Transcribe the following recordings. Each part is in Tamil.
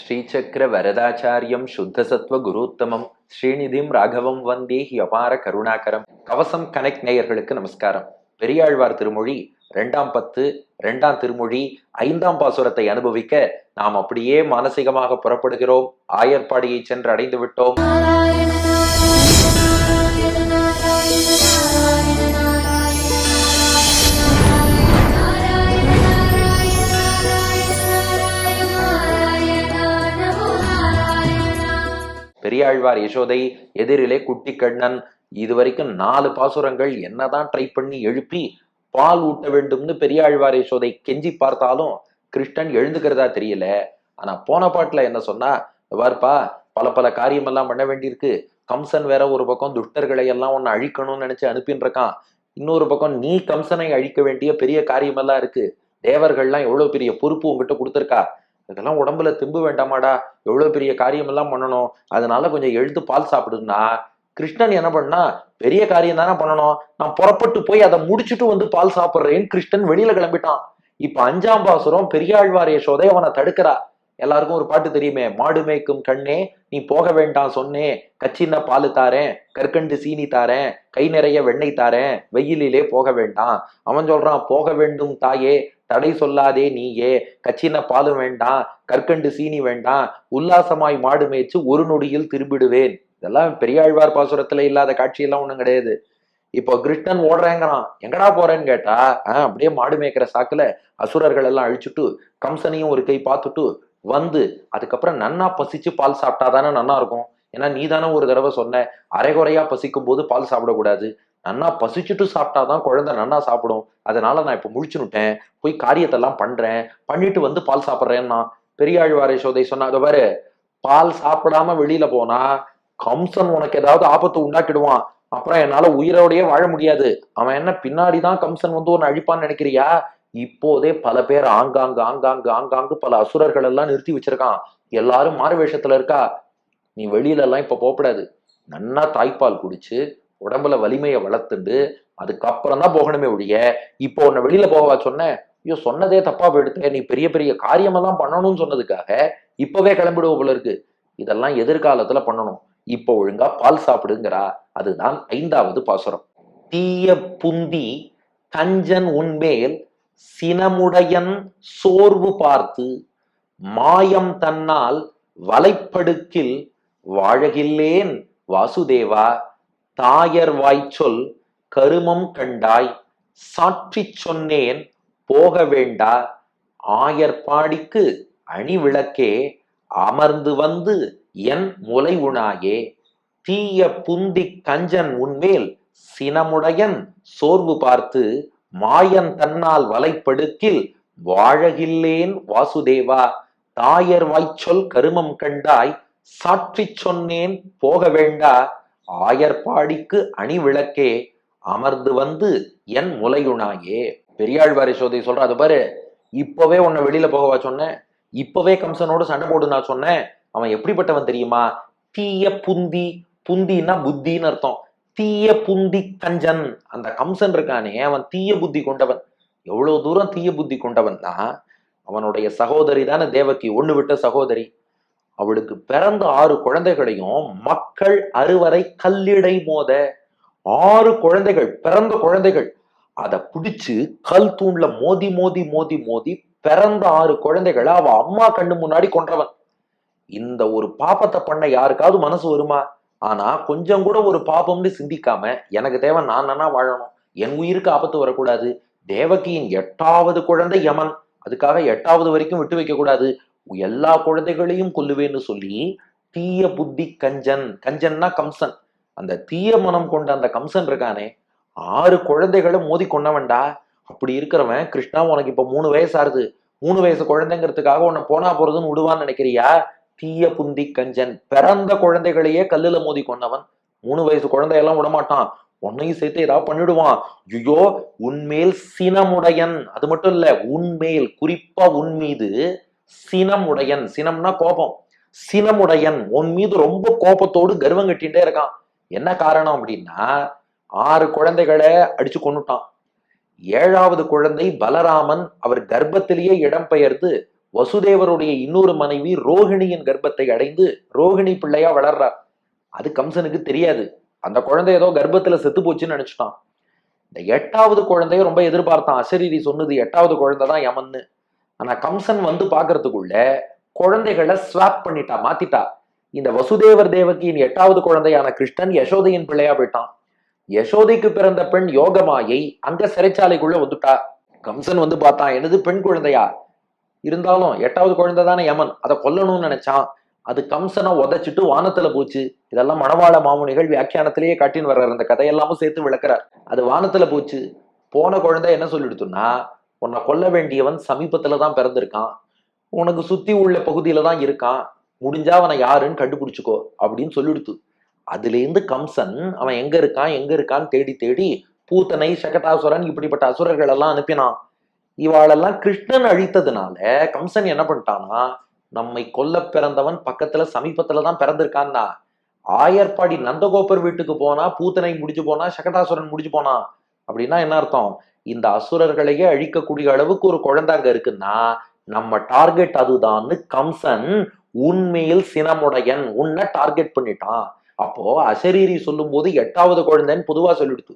ஸ்ரீசக்கர வரதாச்சாரியம் சுத்தசத்வ குருத்தமம். ஸ்ரீநிதிம் ராகவம் வந்தே அபார கருணாகரம். கவசம் கனெக்ட் நேயர்களுக்கு நமஸ்காரம். பெரியாழ்வார் திருமொழி ரெண்டாம் பத்து ரெண்டாம் திருமொழி ஐந்தாம் பாசுரத்தை அனுபவிக்க நாம் அப்படியே மானசீகமாக புறப்படுகிறோம். ஆயர்பாடியை சென்று அடைந்து விட்டோம் பெரியாழ்வார் யசோதை எதிரிலே குட்டி கண்ணன். இதுவரைக்கும் நாலு பாசுரங்கள் என்னதான் ட்ரை பண்ணி எழுப்பி பால் ஊட்ட வேண்டும்னு பெரியாழ்வார் யசோதை கெஞ்சி பார்த்தாலும் கிருஷ்ணன் எழுந்துக்கிறதா தெரியல. ஆனா போன பாட்டுல என்ன சொன்னா வார்ப்பா பல பல காரியமெல்லாம் பண்ண வேண்டியிருக்கு. கம்சன் வேற ஒரு பக்கம் துஷ்டர்களை எல்லாம் ஒன்னு அழிக்கணும்னு நினைச்சு அனுப்பின்னு இருக்கான் இன்னொரு பக்கம் நீ கம்சனை அழிக்க வேண்டிய பெரிய காரியமெல்லாம் இருக்கு. தேவர்கள்லாம் எவ்வளவு பெரிய பொறுப்பு உங்ககிட்ட கொடுத்துருக்கா? இதெல்லாம் உடம்புல திம்பு வேண்டாமாடா. எவ்வளவு பெரிய காரியமெல்லாம் பண்ணணும். அதனால கொஞ்சம் எழுத்து பால் சாப்பிடுன்னா கிருஷ்ணன் என்ன பண்ணா பெரிய காரியம் தானே பண்ணணும். நான் புறப்பட்டு போய் அதை முடிச்சுட்டு வந்து பால் சாப்பிடுறேன்னு கிருஷ்ணன் வெளியில கிளம்பிட்டான். இப்ப அஞ்சாம் பாசுரம் பெரியாழ்வார் யசோதை அவனை தடுக்கிறா. எல்லாருக்கும் ஒரு பாட்டு தெரியுமே மாடு மேய்க்கும் கண்ணே நீ போக வேண்டாம் சொன்னே கச்சின்ன பால் தாரேன் கற்கண்டு சீனி தாரேன் கை நிறைய வெண்ணெய் தாரேன் வெயிலிலே போக வேண்டாம். அவன் சொல்றான் போக வேண்டும் தாயே தடை சொல்லாதே நீயே. கச்சின பாலும் வேண்டாம் கற்கண்டு சீனி வேண்டாம் உல்லாசமாய் மாடு மேய்ச்சு ஒரு நொடியில் திரும்பிடுவேன். இதெல்லாம் பெரியாழ்வார் பாசுரத்துல இல்லாத காட்சியெல்லாம் ஒண்ணும் கிடையாது. இப்போ கிருஷ்ணன் ஓடுறேங்கிறான். எங்கடா போறேன்னு கேட்டா ஆஹ் அப்படியே மாடு மேய்க்கிற சாக்குல அசுரர்கள் எல்லாம் அழிச்சுட்டு கம்சனையும் ஒரு கை பார்த்துட்டு வந்து அதுக்கப்புறம் நன்னா பசிச்சு பால் சாப்பிட்டாதானே நல்லா இருக்கும். ஏன்னா நீ தானே ஒரு தடவை சொன்ன அரைகுறையா பசிக்கும் போது பால் சாப்பிடக்கூடாது. நன்னா பசிச்சுட்டு சாப்பிட்டாதான் குழந்தை நன்னா சாப்பிடும். அதனால நான் இப்ப முழிச்சுனுட்டேன் போய் காரியத்தெல்லாம் பண்றேன். பண்ணிட்டு வந்து பால் சாப்பிட்றேன்னா பெரியாழ்வாரை சோதை சொன்னா பாரு பால் சாப்பிடாம வெளியில போனா கம்சன் உனக்கு ஏதாவது ஆபத்து உண்டாக்கிடுவான். அப்புறம் என்னால உயிரோடயே வாழ முடியாது. அவன் என்ன பின்னாடிதான் கம்சன் வந்து உன்னை அழிப்பான்னு நினைக்கிறியா? இப்போதே பல பேர் ஆங்காங்கு ஆங்காங்கு ஆங்காங்கு பல அசுரர்கள் எல்லாம் நிறுத்தி வச்சிருக்கான். எல்லாரும் மாறு வேஷத்துல இருக்கா? நீ வெளியில எல்லாம் இப்ப போகக்கூடாது. நன்னா தாய்ப்பால் குடிச்சு உடம்புல வலிமையை வளர்த்துண்டு அதுக்கப்புறம் தான் போகணுமே ஒழிய இப்போ உன்னை வெளியில போகவா சொன்னேன் ஐயோ சொன்னதே தப்பா போயிடுத்த நீ பெரிய பெரிய காரியமெல்லாம் பண்ணணும்னு சொன்னதுக்காக இப்பவே கிளம்பிடுவோம் போல இருக்கு. இதெல்லாம் எதிர்காலத்துல பண்ணணும். இப்போ ஒழுங்கா பால் சாப்பிடுங்கிறா அதுதான் ஐந்தாவது பாசுரம். தீய புந்தி கஞ்சன் உன்மேல் சினமுடையன் சோர்வு பார்த்து மாயம் தன்னால் வலைப்படுக்கில் வாழகில்லேன் வாசுதேவா. தாயர் வாய்ச்சொல் கருமம் கண்டாய். சாற்றிச் சொன்னேன் போக வேண்டா. ஆயர்பாடிக்கு அணி விளக்கே அமர்ந்து வந்து என் முலை உணாயே தீய புந்தி கஞ்சன் உன்மேல் சினமுடையன் சோர்வு பார்த்து மாயன் தன்னால் வலைப்படுக்கில் வாழகில்லேன் வாசுதேவா. தாயர் வாய்ச்சொல் கருமம் கண்டாய் சாற்றிச் சொன்னேன் போக வேண்டா. ஆயர்பாடிக்கு அணி விளக்கே அமர்ந்து வந்து என் முலையுணாயே பெரியாழ்வாரி சோதை சொல்ற அது பாரு இப்பவே உன்னை வெளியில போகவா சொன்னேன். இப்பவே கம்சனோட சண்டை போடு நான் சொன்னேன். அவன் எப்படிப்பட்டவன் தெரியுமா? தீய புந்தி புந்தின்னா புத்தின்னு அர்த்தம். தீய புந்தி கஞ்சன். அந்த கம்சன் இருக்கானே அவன் தீய புத்தி கொண்டவன். எவ்வளவு தூரம் தீய புத்தி கொண்டவன் தான் அவனுடைய சகோதரி தானே தேவகி ஒண்ணு விட்ட சகோதரி. அவளுக்கு பிறந்த ஆறு குழந்தைகளையும் மக்கள் அறுவரை கல்லிடை மோத ஆறு குழந்தைகள் பிறந்த குழந்தைகள். அதை பிடிச்சு கல் தூண்ல மோதி மோதி மோதி மோதி பிறந்த ஆறு குழந்தைகளை அவ அம்மா கண்ணு முன்னாடி கொன்றவன். இந்த ஒரு பாப்பத்தை பண்ண யாருக்காவது மனசு வருமா? ஆனா கொஞ்சம் கூட ஒரு பாப்பம்னு சிந்திக்காம எனக்கு தேவை நான் நானா வாழணும். என் உயிருக்கு ஆபத்து வரக்கூடாது. தேவகியின் எட்டாவது குழந்தை யமன். அதுக்காக எட்டாவது வரைக்கும் விட்டு வைக்க கூடாது எல்லா குழந்தைகளையும் கொல்லுவேன்னு சொல்லி தீய புத்தி கஞ்சன் கஞ்சன்னா கம்சன். அந்த தீய மனம் கொண்ட அந்த கம்சன் இருக்கானே ஆறு குழந்தைகளை மோதி கொண்டவன்டா அப்படி இருக்கிறவன் கிருஷ்ணா உனக்கு இப்ப மூணு வயசு ஆறுது மூணு வயசு குழந்தைங்கிறதுக்காக உன்னை போனா போறதுன்னு விடுவான்னு நினைக்கிறியா? தீய புந்தி கஞ்சன் பிறந்த குழந்தைகளையே கல்லுல மோதி கொண்டவன் மூணு வயசு குழந்தையெல்லாம் விடமாட்டான். உன்னையும் சேர்த்து ஏதாவது பண்ணிடுவான். ஐயோ உன்மேல் சினமுடையன். அது மட்டும் இல்ல உன்மேல் குறிப்பா உன் மீது சினம் உடையன் சினம்னா கோபம். சினமுடையன். உன் மீது ரொம்ப கோபத்தோடு கர்வம் கட்டிகிட்டே இருக்கான். என்ன காரணம் அப்படின்னா ஆறு குழந்தைகளை அடிச்சு கொண்டுட்டான் ஏழாவது குழந்தை பலராமன் அவர் கர்ப்பத்திலேயே இடம்பெயர்ந்து வசுதேவருடைய இன்னொரு மனைவி ரோஹிணியின் கர்ப்பத்தை அடைந்து ரோகிணி பிள்ளையா வளர்றார். அது கம்சனுக்கு தெரியாது. அந்த குழந்தை ஏதோ கர்ப்பத்துல செத்து போச்சுன்னு நினைச்சிட்டான். இந்த எட்டாவது குழந்தைய ரொம்ப எதிர்பார்த்தான். அசரீரி சொன்னது எட்டாவது குழந்தை தான் யமன்னு. ஆனா கம்சன் வந்து பாக்குறதுக்குள்ள குழந்தைகளை ஸ்வாப் பண்ணிட்டா மாத்திட்டா. இந்த வசுதேவர் தேவகியின் எட்டாவது குழந்தையான கிருஷ்ணன் யசோதையின் பிள்ளையா போயிட்டான். யசோதைக்கு பிறந்த பெண் யோகமாயை அங்க சிறைச்சாலைக்குள்ள வந்துட்டா. கம்சன் வந்து பார்த்தான் எனது பெண் குழந்தையா? இருந்தாலும் எட்டாவது குழந்தை தானே யமன். அதை கொல்லணும்னு நினைச்சான். அது கம்சனை உதைச்சிட்டு வானத்துல போச்சு. இதெல்லாம் மணவாள மாமுனிகள் வியாக்கியானத்திலேயே காட்டின்னு வர்றாரு. அந்த கதையெல்லாமும் சேர்த்து விளக்குறார். அது வானத்துல போச்சு. போன குழந்தை என்ன சொல்லிடுத்துன்னா உன்னை கொல்ல வேண்டியவன் சமீபத்துல தான் பிறந்திருக்கான். உனக்கு சுத்தி உள்ள பகுதியில தான் இருக்கான். முடிஞ்சா அவனை யாருன்னு கண்டுபிடிச்சுக்கோ அப்படின்னு சொல்லிடுத்து. அதுலேருந்து கம்சன் அவன் எங்க இருக்கான் எங்க இருக்கான்னு தேடி தேடி பூத்தனை சகட்டாசுரன் இப்படிப்பட்ட அசுரர்கள் எல்லாம் அனுப்பினான். இவாளெல்லாம் கிருஷ்ணன் அழித்ததுனால கம்சன் என்ன பண்ணிட்டானா நம்மை கொல்ல பிறந்தவன் பக்கத்துல சமீபத்துல தான் பிறந்திருக்கான்னா ஆயர்பாடி நந்தகோபர் வீட்டுக்கு போனா பூத்தனை முடிஞ்சு போனா சகட்டாசுரன் முடிஞ்சு போனா அப்படின்னா என்ன அர்த்தம்? இந்த அசுரர்களையே அழிக்கக்கூடிய அளவுக்கு ஒரு குழந்தை அங்க இருக்குன்னா நம்ம டார்கெட் அதுதான்னு கம்சன் உண்மையில் சினமுடையன். உன்னை டார்கெட் பண்ணிட்டான். அப்போ அசரீரி சொல்லும் போது எட்டாவது குழந்தைன்னு பொதுவா சொல்லிடுத்து.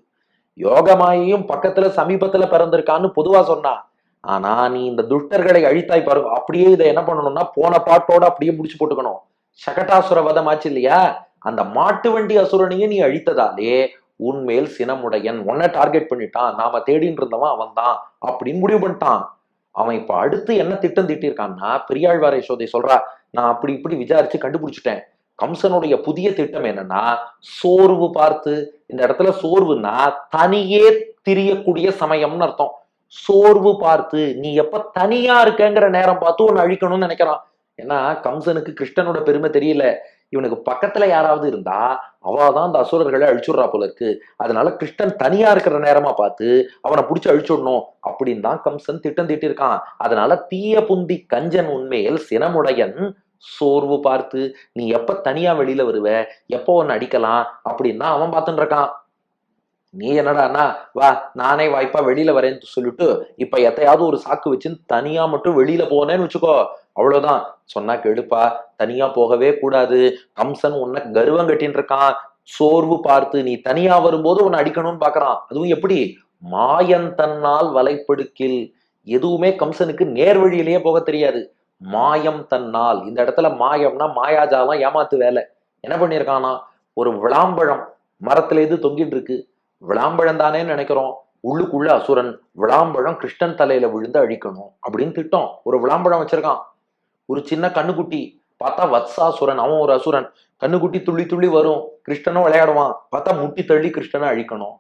யோகமாயையும் பக்கத்துல சமீபத்துல பிறந்திருக்கான்னு பொதுவா சொன்னா. ஆனா நீ இந்த துஷ்டர்களை அழித்தாய் பாருங்க அப்படியே இதை என்ன பண்ணணும்னா போன பாட்டோட அப்படியே முடிச்சு போட்டுக்கணும். சகட்டாசுர வதம் ஆச்சு இல்லையா? அந்த மாட்டு வண்டி அசுரனையும் நீ அழித்ததாலே உன்மேல் சினமுடையன். உன்னை டார்கெட் பண்ணிட்டான். நாம தேடின்னு இருந்தவன் அவன் தான் அப்படின்னு முடிவு பண்ணிட்டான். அவன் இப்ப அடுத்து என்ன திட்டம் திட்டிருக்கான்னா பெரியாழ்வார் யசோதை சொல்றா நான் அப்படி இப்படி விசாரிச்சு கண்டுபிடிச்சிட்டேன். கம்சனுடைய புதிய திட்டம் என்னன்னா சோர்வு பார்த்து. இந்த இடத்துல சோர்வுன்னா தனியே திரியக்கூடிய சமயம்னு அர்த்தம். சோர்வு பார்த்து நீ எப்ப தனியா இருக்கங்கிற நேரம் பார்த்து உன்னை அழிக்கணும்னு நினைக்கிறான். ஏன்னா கம்சனுக்கு கிருஷ்ணனோட பெருமை தெரியல. இவனுக்கு பக்கத்துல யாராவது இருந்தா அவாதான் அந்த அசுரர்களை அழிச்சுடுறா போல இருக்கு. அதனால கிருஷ்ணன் தனியா இருக்கிற நேரமா பார்த்து அவனை பிடிச்சி அழிச்சுடணும் அப்படின்னு தான் கம்சன் திட்டம் திட்டிருக்கான். அதனால தீய புந்தி கஞ்சன் உண்மையில் சினமுடையன் சோர்வு பார்த்து நீ எப்ப தனியா வெளியில வருவ? எப்போ உன்னை அடிக்கலாம்? அப்படின்னு அவன் பார்த்துட்டு இருக்கான். நீ என்னடான்னா வா நானே வாய்ப்பா வெளியில வரேன்னு சொல்லிட்டு இப்ப எத்தையாவது ஒரு சாக்கு வச்சு தனியா மட்டும் வெளியில போனேன்னு வச்சுக்கோ. அவ்வளவுதான். சொன்னா கெடுப்பா. தனியா போகவே கூடாது. கம்சன் உன்னை கர்வம் கட்டின்னு இருக்கான். சோர்வு பார்த்து நீ தனியா வரும்போது உன்னை அடிக்கணும்னு பாக்குறான். அதுவும் எப்படி? மாயன் தன்னால் வலைப்படுக்கில். எதுவுமே கம்சனுக்கு நேர் வழியிலேயே போக தெரியாது. மாயம் தன்னால். இந்த இடத்துல மாயம்னா மாயாஜாலம் ஏமாத்து வேலை. என்ன பண்ணியிருக்கானா? ஒரு விளாம்பழம் மரத்துல எது தொங்கிட்டு இருக்கு. விளாம்பழம் தானே நினைக்கிறோம். உள்ளுக்குள்ள அசுரன் விளாம்பழம் கிருஷ்ணன் தலையில விழுந்து அழிக்கணும் அப்படின்னு திட்டம். ஒரு விளாம்பழம் வச்சிருக்கான். ஒரு சின்ன கண்ணுக்குட்டி. பார்த்தா வத்சாசுரன் அவன் ஒரு அசுரன். கண்ணுக்குட்டி துள்ளி துள்ளி வரும். கிருஷ்ணனும் விளையாடுவான். பார்த்தா முட்டி தள்ளி கிருஷ்ணனை அழிக்கணும்.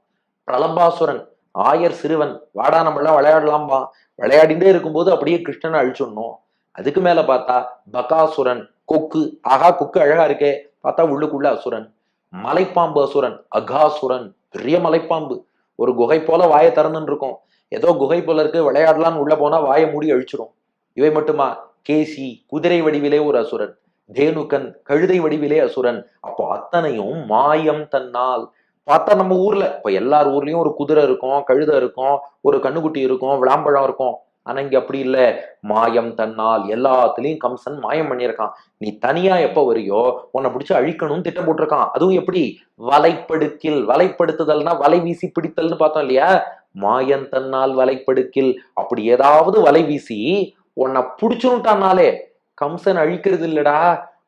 பிரலம்பாசுரன் ஆயர் சிறுவன் வாடா நம்மளாம் விளையாடலாம்பா. விளையாடிட்டே இருக்கும்போது அப்படியே கிருஷ்ணனை அழிச்சிடணும். அதுக்கு மேல பார்த்தா பகாசுரன் கொக்கு. ஆகா கொக்கு அழகா இருக்கே. பார்த்தா உள்ளுக்குள்ள அசுரன். மலைப்பாம்பு அசுரன் அகாசுரன். பெரிய மலைப்பாம்பு. ஒரு குகை போல வாயை திறந்துன்னு இருக்கும் ஏதோ குகை போல இருக்கு விளையாடலாம்னு உள்ள போனா வாயை மூடி அழிச்சிடும் இவை மட்டுமா? கேசி குதிரை வடிவிலே ஒரு அசுரன் தேனுக்கன் கழுதை வடிவிலே அசுரன். அப்போ அத்தனையும் மாயம் தன்னால். பார்த்தா நம்ம ஊர்ல இப்ப எல்லார் ஊர்லயும் ஒரு குதிரை இருக்கும் கழுதை இருக்கும் ஒரு கண்ணுக்குட்டி இருக்கும் விளாம்பழம் இருக்கும். ஆனா இங்க அப்படி இல்ல. மாயம் தன்னால் எல்லாத்துலயும் கம்சன் மாயம் பண்ணியிருக்கான். நீ தனியா எப்ப வரியோ உன்னை பிடிச்சு அழிக்கணும்னு திட்டம் போட்டிருக்கான். அதுவும் எப்படி? வலைப்படுக்கில். வலைப்படுத்துதல்னா வலை வீசி பிடித்தல்னு பார்த்தோம் இல்லையா? மாயன் தன்னால் வலைப்படுக்கில். அப்படி ஏதாவது வலை வீசி உன்னை பிடிச்சுட்டான்னாலே கம்சன் அழிக்கிறது இல்லடா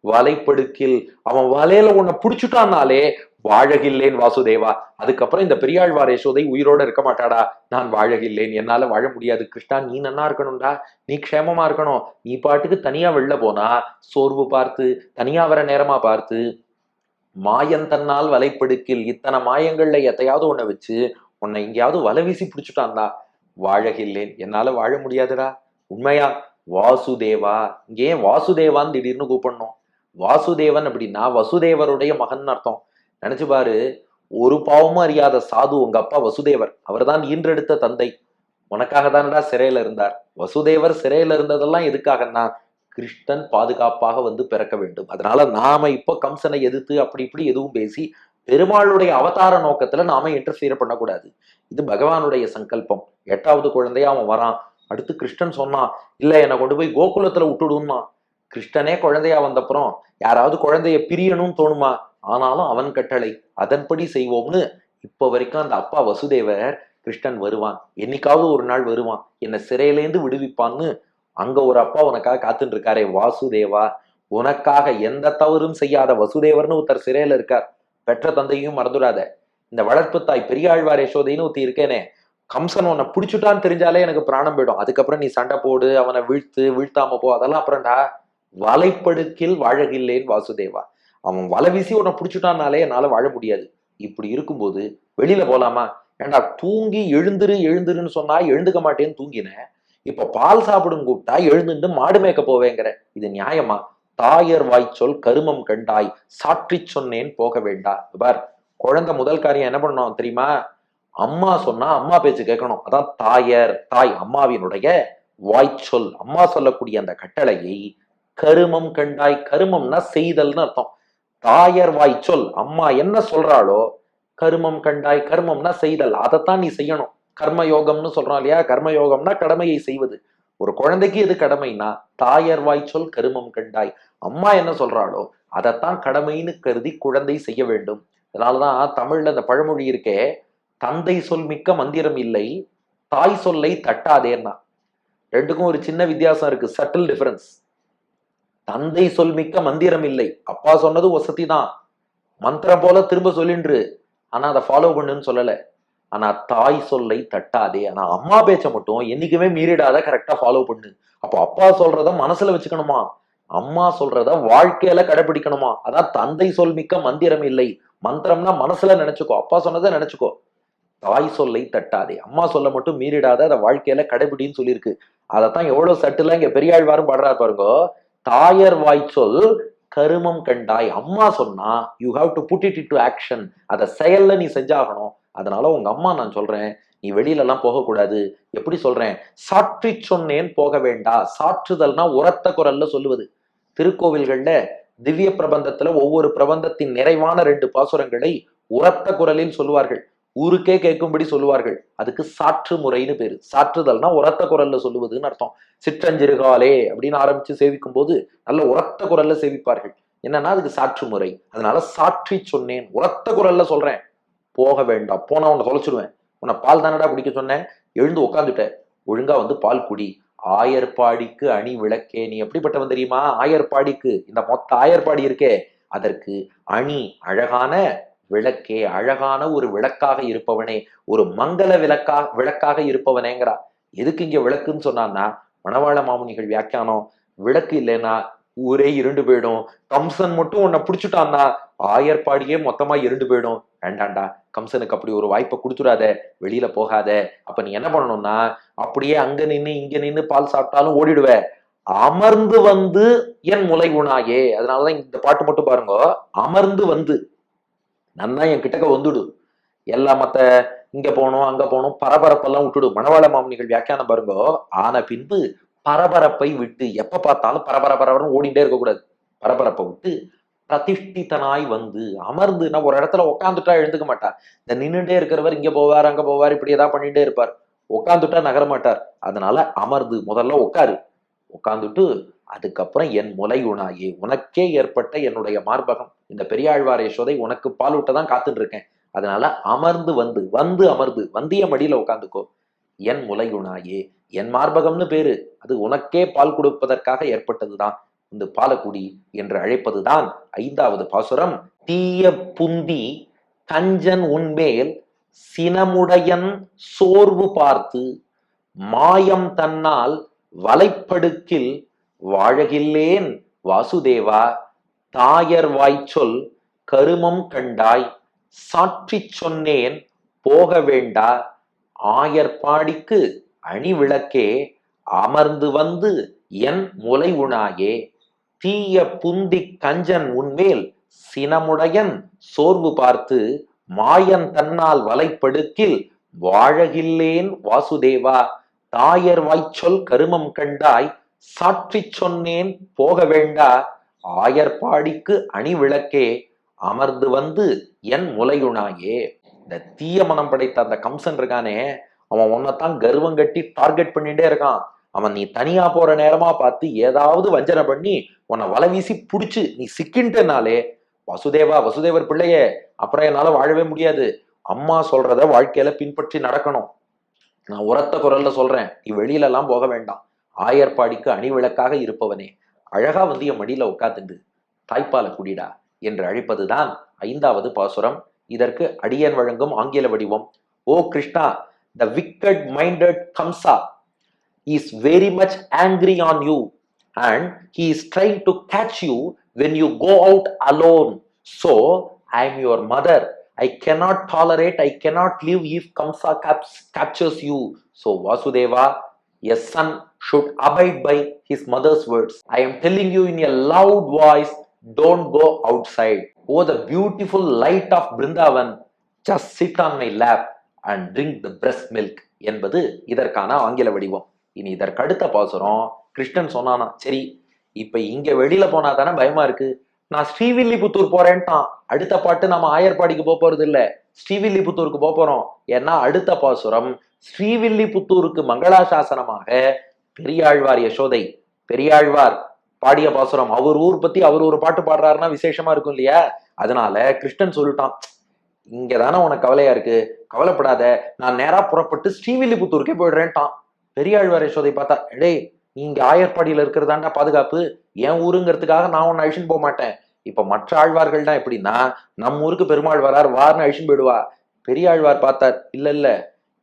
வலைப்படுக்கில். அவன் வலையில உன்னை பிடிச்சுட்டான்னாலே வாழகில்லேன் வாசுதேவா. அதுக்கப்புறம் இந்த பெரியாழ்வார் யசோதை உயிரோட இருக்க மாட்டாடா. நான் வாழகில்லேன். என்னால வாழ முடியாது. கிருஷ்ணா நீ நன்னா இருக்கணும்டா. நீ க்ஷேமமா இருக்கணும். நீ பாட்டுக்கு தனியா வெளில போனா சோர்வு பார்த்து தனியா வர நேரமா பார்த்து மாயன் தன்னால் வலைப்படுக்கில் இத்தனை மாயங்கள்ல எத்தையாவது ஒண்ண வச்சு உன்னை எங்கேயாவது வலை வீசி பிடிச்சிட்டான்டா. வாழகில்லேன். என்னால வாழ முடியாதுடா. உண்மையா? வாசுதேவா. இங்கே ஏன் வாசுதேவான்னு திடீர்னு கூப்பிடணும். வாசுதேவன் அப்படின்னா வசுதேவருடைய மகன் அர்த்தம். நினைச்சு பாரு ஒரு பாவமும் அறியாத சாது உங்க அப்பா வசுதேவர். அவர்தான் ஈன்றெடுத்த தந்தை. உனக்காக தானடா சிறையில இருந்தார். வசுதேவர் சிறையில இருந்ததெல்லாம் எதுக்காகன்னா கிருஷ்ணன் பாதுகாப்பாக வந்து பிறக்க வேண்டும். அதனால நாம இப்போ கம்சனை எதிர்த்து அப்படி இப்படி எதுவும் பேசி பெருமாளுடைய அவதார நோக்கத்துல நாம இன்டர்ஃபியர் பண்ணக்கூடாது. இது பகவானுடைய சங்கல்பம். எட்டாவது குழந்தையா அவன் வரான். அடுத்து கிருஷ்ணன் சொன்னான் இல்ல என்னை கொண்டு போய் கோகுலத்துல விட்டுடுன்னா கிருஷ்ணனே குழந்தையா வந்தப்புறம் யாராவது குழந்தைய பிரியணும்னு தோணுமா? ஆனாலும் அவன் கட்டளை அதன்படி செய்வோம்னு இப்போ வரைக்கும் அந்த அப்பா வசுதேவர் கிருஷ்ணன் வருவான். என்னைக்காவது ஒரு நாள் வருவான். என்னை சிறையிலேருந்து விடுவிப்பான்னு அங்க ஒரு அப்பா உனக்காக காத்துட்டு இருக்காரே வாசுதேவா உனக்காக எந்த தவறும் செய்யாத வசுதேவர்னு ஒருத்தர் சிறையில இருக்கார். பெற்ற தந்தையும் மறந்துடாத. இந்த வளர்ப்பு தாய் பெரியாழ்வார் யசோதைன்னு ஒருத்தி இருக்கேனே கம்சன் உன்னை பிடிச்சுட்டான்னு தெரிஞ்சாலே எனக்கு பிராணம் போயிடும். அதுக்கப்புறம் நீ சண்டை போடு அவனை வீழ்த்து வீழ்த்தாம போ அதெல்லாம் அப்புறம்டா. வலைப்படுக்கில் வாழகில்லேன் வாசுதேவா. அவன் வலை வீசி உன்னை பிடிச்சிட்டானாலே என்னால் வாழ முடியாது. இப்படி இருக்கும்போது வெளியில போலாமா? ஏண்டா தூங்கி எழுந்துரு எழுந்துருன்னு சொன்னா எழுந்துக்க மாட்டேன்னு தூங்கினேன் இப்ப பால் சாப்பிடும் கூப்பிட்டா எழுந்துட்டு மாடு மேய்க்க போவேங்கிற. இது நியாயமா? தாயர் வாய்ச்சொல் கருமம் கண்டாய். சாற்றி சொன்னேன் போக வேண்டா. பார் குழந்தை முதல் காரியம் என்ன பண்ணணும் தெரியுமா? அம்மா சொன்னா அம்மா பேச்சு கேட்கணும். அதான் தாயர் தாய் அம்மாவினுடைய வாய்ச்சொல் அம்மா சொல்லக்கூடிய அந்த கட்டளையை கருமம் கண்டாய். கருமம்னா செய்தல்னு அர்த்தம். தாயர் வாய்ச்சொல் அம்மா என்ன சொல்றாளோ கருமம் கண்டாய் கர்மம்னா செய்தல். அதைத்தான் நீ செய்யணும். கர்மயோகம்னு சொல்றோம் இல்லையா? கர்மயோகம்னா கடமையை செய்வது. ஒரு குழந்தைக்கு எது கடமைனா தாயர் வாய்ச்சொல் கருமம் கண்டாய். அம்மா என்ன சொல்றாளோ அதைத்தான் கடமைன்னு கருதி குழந்தை செய்ய வேண்டும். அதனாலதான் தமிழ்ல அந்த பழமொழி இருக்கே தந்தை சொல் மிக்க மந்திரம் இல்லை தாய் சொல்லை தட்டாதேன்னா. ரெண்டுக்கும் ஒரு சின்ன வித்தியாசம் இருக்கு. சட்டில் டிஃபரன்ஸ் தந்தை சொல் மிக்க மந்திரம் இல்லை. அப்பா சொன்னது வசதி தான். மந்திரம் போல திரும்ப சொல்லின்று. ஆனா அதை ஃபாலோ பண்ணுன்னு சொல்லல. ஆனா தாய் சொல்லை தட்டாதே. ஆனா அம்மா பேச்ச மட்டும் என்னைக்குமே மீறிடாத கரெக்டா ஃபாலோ பண்ணு. அப்போ அப்பா சொல்றத மனசுல வச்சுக்கணுமா? அம்மா சொல்றத வாழ்க்கையில கடைபிடிக்கணுமா? அதான் தந்தை சொல் மிக்க மந்திரம் இல்லை. மந்திரம்னா மனசுல நினைச்சுக்கோ. அப்பா சொன்னதை நினைச்சுக்கோ. தாய் சொல்லை தட்டாதே. அம்மா சொல்ல மட்டும் மீறிடாத அதை வாழ்க்கையில கடைபிடின்னு சொல்லியிருக்கு. அதைத்தான் எவ்வளவு சட்டுல இங்க பெரியாழ்வாரும் பாடுறாரு பாருங்க. தாயர் வாய்ச்சொல் கருமம் கண்டாய். அம்மா சொன்னா you have to put it to action அதை செயல்ல நீ செஞ்சாகணும். அதனால உங்க அம்மா நான் சொல்றேன். நீ வெளியில எல்லாம் போகக்கூடாது. எப்படி சொல்றேன்? சாற்றி சொன்னேன் போக வேண்டா. சாற்றுதல்னா உரத்த குரல்ல சொல்லுவது. திருக்கோவில்கள்ல திவ்ய பிரபந்தத்துல ஒவ்வொரு பிரபந்தத்தின் நிறைவான ரெண்டு பாசுரங்களை உரத்த குரலில் சொல்லுவார்கள். ஊருக்கே கேட்கும்படி சொல்லுவார்கள். அதுக்கு சாற்று முறைன்னு பேரு. சாற்றுதல்னா உரத்த குரல்ல சொல்லுவதுன்னு அர்த்தம். சிற்றஞ்சிறுகாலே அப்படின்னு ஆரம்பிச்சு சேவிக்கும் போது நல்ல உரத்த குரல்ல சேவிப்பார்கள். என்னன்னா அதுக்கு சாற்று முறை. அதனால சாற்றி சொன்னேன் உரத்த குரல்ல சொல்றேன். போக வேண்டாம் போனா உன்னை தொலைச்சிடுவேன். உன்னை பால் தானடா குடிக்க சொன்னேன்? எழுந்து உட்காந்துட்ட ஒழுங்கா வந்து பால் குடி. ஆயர்பாடிக்கு அணி விளக்கே. நீ எப்படிப்பட்டவன் தெரியுமா? ஆயர்பாடிக்கு. இந்த மொத்த ஆயர்பாடி இருக்கே. அதற்கு அணி அழகான விளக்கே அழகான ஒரு விளக்காக இருப்பவனே ஒரு மங்கள விளக்கா விளக்காக இருப்பவனேங்கிறா. எதுக்கு இங்க விளக்குன்னு சொன்னான்னா மணவாள மாமுனிகள் வியாக்கியானம் விளக்கு இல்லைன்னா ஊரே இருண்டு போயிடும். கம்சன் மட்டும் உன்னை பிடிச்சிட்டான்னா ஆயர்பாடியே மொத்தமா இருண்டு போயிடும். வேண்டாண்டா கம்சனுக்கு அப்படி ஒரு வாய்ப்பை கொடுத்துடாத வெளியில போகாத. அப்ப நீ என்ன பண்ணணும்னா அப்படியே அங்க நின்னு இங்க நின்னு பால் சாப்பிட்டாலும் ஓடிடுவ. அமர்ந்து வந்து என் முலை உணாயே அதனாலதான் இந்த பாட்டு மட்டும் பாருங்க. அமர்ந்து வந்து நன்னா என் கிட்டக்க வந்துடு. எல்லா மத்த இங்க போகணும் அங்க போகணும் பரபரப்பெல்லாம் விட்டுடு. மணவாள மாமனிகள் வியாக்கியானம் பாருங்க. ஆன பின்பு பரபரப்பை விட்டு எப்ப பார்த்தாலும் பரபர பரபரம் ஓடிட்டே இருக்கக்கூடாது. பரபரப்பை விட்டு பிரதிஷ்டிதனாய் வந்து அமர்ந்து நான் ஒரு இடத்துல உட்காந்துட்டா எழுந்துக்க மாட்டார் இந்த நின்றுட்டே இருக்கிறவர் இங்க போவார் அங்க போவார் இப்படி ஏதாவது பண்ணிட்டே இருப்பார். உட்காந்துட்டா நகர மாட்டார். அதனால அமர்ந்து முதல்ல உட்காரு உட்காந்துட்டு அதுக்கப்புறம் என் முலை உணாயே. உனக்கே ஏற்பட்ட என்னுடைய மார்பகம். இந்த பெரியாழ்வார் யசோதை உனக்கு பால் விட்டதான் காத்துட்டு இருக்கேன் அதனால அமர்ந்து வந்து வந்து அமர்ந்து வந்திய மடியில உட்காந்துக்கோ என் முலை உணாயே. என் மார்பகம்னு பேரு. அது உனக்கே பால் கொடுப்பதற்காக ஏற்பட்டதுதான். இந்த பாலக்குடி என்று அழைப்பதுதான் ஐந்தாவது பாசுரம். தீய புந்தி கஞ்சன் உன்மேல் சினமுடையன் சோர்வு பார்த்து மாயம் தன்னால் வலைப்படுக்கில் வாழகில்லேன் வாசுதேவா தாயர் வாய்ச்சொல் கருமம் கண்டாய் சாற்றிச் சொன்னேன் போக வேண்டா ஆயர்பாடிக்கு அணி விளக்கே அமர்ந்து வந்து என் முலை உணாயே தீய புந்தி கஞ்சன் உன்மேல் சினமுடையன் சோர்வு பார்த்து மாயன் தன்னால் வலைப்படுக்கில் வாழகில்லேன் வாசுதேவா தாயர் வாய்ச்சொல் கருமம் கண்டாய் சாற்றி சொன்னேன் போக வேண்டா. ஆயர்பாடிக்கு அணி விளக்கே அமர்ந்து வந்து என் முலையுணாயே இந்த தீய மனம் படைத்த அந்த கம்சன் இருக்கானே அவன் உன்னைத்தான் கர்வம் கட்டி டார்கெட் பண்ணிட்டே இருக்கான். அவன் நீ தனியா போற நேரமா பார்த்து ஏதாவது வஞ்சனை பண்ணி உன்னை வலை வீசி பிடிச்சி நீ சிக்கின்ட்டனாலே. வசுதேவா வசுதேவர் பிள்ளையே அப்புறம் என்னால வாழவே முடியாது. அம்மா சொல்றத வாழ்க்கையில பின்பற்றி நடக்கணும். நான் உரத்த குரல்ல சொல்றேன் நீ வெளியில எல்லாம் போக வேண்டாம். ஆயர்பாடிக்கு அணிவிளக்காக இருப்பவனே. அழகா வந்து என் மடியில உட்காந்துண்டு தாய்ப்பால குடிடா என்று அழைப்பதுதான் ஐந்தாவது பாசுரம். இதற்கு அடியன் வழங்கும் ஆங்கில வடிவம். ஓ Krishna the wicked minded Kamsa is very much angry on you and he is trying to catch you when you go out alone. So I am your mother. I cannot tolerate. I cannot leave if Kamsa caps captures you. So Vasudeva a son should abide by his mother's words. I am telling you in a loud voice, don't go outside. Oh, the beautiful light of Brindavan, just sit on my lap and drink the breast milk என்பது இதற்கான ஆங்கில வடிவம் இனி இதற்கு அடுத்த பாசுரம் கிருஷ்ணன் சொன்னானா சரி இப்ப இங்க வெளியில போனா தானே பயமா இருக்கு நான் ஸ்ரீவில்லிபுத்தூர் போறேன்ட்டான் அடுத்த பாட்டு நம்ம ஆயர்பாடிக்கு போக போறது இல்ல ஸ்ரீவில்லிபுத்தூருக்கு போக போறோம் ஏன்னா அடுத்த பாசுரம் ஸ்ரீவில்லிபுத்தூருக்கு மங்களாசாசனமாக பெரியாழ்வார் யசோதை பெரியாழ்வார் பாடிய பாசுரம் அவர் ஊர் பத்தி அவர் ஒரு பாட்டு பாடுறாருன்னா விசேஷமா இருக்கும் இல்லையா? அதனால கிருஷ்ணன் சொல்லிட்டான் இங்கதானே உனக்கு கவலையா இருக்கு? கவலைப்படாத நான் நேரா புறப்பட்டு ஸ்ரீவில்லிபுத்தூருக்கே போயிடுறேன்ட்டான். பெரியாழ்வார் யசோதை பார்த்தா டேய் இங்க ஆயர்பாடியில இருக்கிறதாண்டா பாதுகாப்பு? என் ஊருங்கிறதுக்காக நான் ஒன்னு அழிச்சுன்னு போக மாட்டேன். இப்ப மற்ற ஆழ்வார்கள்னா எப்படின்னா நம்ம ஊருக்கு பெருமாள் வரார் வார்னு அழிச்சுன்னு போயிடுவா. பெரியாழ்வார் பார்த்தார் இல்ல இல்ல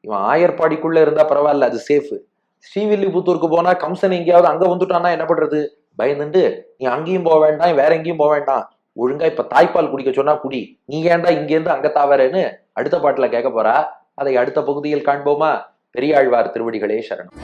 இவன் ஆயர்பாடிக்குள்ள இருந்தா பரவாயில்ல அது சேஃப் ஸ்ரீவில்லிபுத்தூருக்கு போனா கம்சன் எங்கேயாவது அங்க வந்துட்டான்னா என்ன பண்றது? பயந்துட்டு நீ அங்கேயும் போக வேண்டாம் வேற எங்கேயும் போக வேண்டாம். ஒழுங்கா இப்ப தாய்ப்பால் குடிக்க சொன்னா குடி. நீ ஏன்டா இங்க இருந்து அங்க தாவறேன்னு அடுத்த பாட்டுல கேட்க போறா. அதை அடுத்த பகுதியில் காண்போமா? பெரியாழ்வார் திருவடிகளே சரணம்.